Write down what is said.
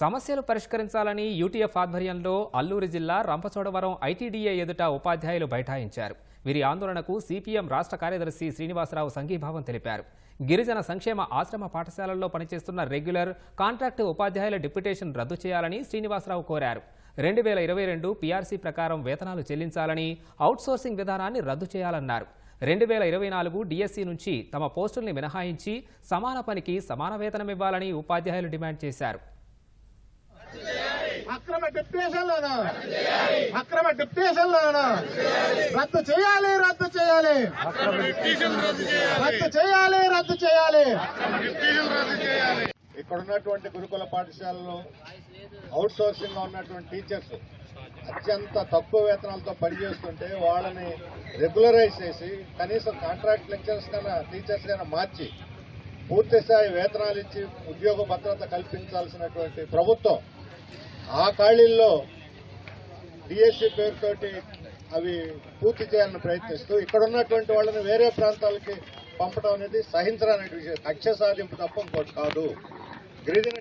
సమస్యలు పరిష్కరించాలని యూటీఎఫ్ ఆధ్వర్యంలో అల్లూరు జిల్లా రంపచోడవరం ఐటీడీఏ ఎదుట ఉపాధ్యాయులు బైఠాయించారు. వీరి ఆందోళనకు సిపిఎం రాష్ట్ర కార్యదర్శి శ్రీనివాసరావు సంఘీభావం తెలిపారు. గిరిజన సంక్షేమ ఆశ్రమ పాఠశాలల్లో పనిచేస్తున్న రెగ్యులర్ కాంట్రాక్టు ఉపాధ్యాయుల డిప్యుటేషన్ రద్దు చేయాలని శ్రీనివాసరావు కోరారు. రెండు వేల ఇరవై రెండు పీఆర్సీ ప్రకారం వేతనాలు చెల్లించాలని అవుట్సోర్సింగ్ విధానాన్ని రద్దు చేయాలన్నారు. రెండు వేల ఇరవై నాలుగు డిఎస్సి నుంచి తమ పోస్టుల్ని మినహాయించి సమాన పనికి సమాన వేతనం ఇవ్వాలని ఉపాధ్యాయులు డిమాండ్ చేశారు. అక్రమ డిప్యూటేషన్లను అక్రమ రద్దు చేయాలి రద్దు చేయాలి. రద్దు చేయాలి. రద్దు చేయాలి ఇక్కడ ఉన్నటువంటి గురుకుల పాఠశాలలో అవుట్ సోర్సింగ్గా ఉన్నటువంటి టీచర్స్ అత్యంత తక్కువ వేతనాలతో పనిచేస్తుంటే వాళ్ళని రెగ్యులరైజ్ చేసి కనీసం కాంట్రాక్ట్ లెక్చర్స్ కన్నా టీచర్స్ కన్నా మార్చి పూర్తి స్థాయి వేతనాలు ఇచ్చి ఉద్యోగ భద్రత కల్పించాల్సినటువంటి ప్రభుత్వం ఆ ఖాళీల్లో డిఎస్సి పేరుతోటి అవి పూర్తి చేయాలని ప్రయత్నిస్తూ ఇక్కడ ఉన్నటువంటి వాళ్ళని వేరే ప్రాంతాలకి పంపడం అనేది సహించడానికి విషయం. కక్ష సాధింపు తప్ప ఇంకోటి కాదు. గిరిజన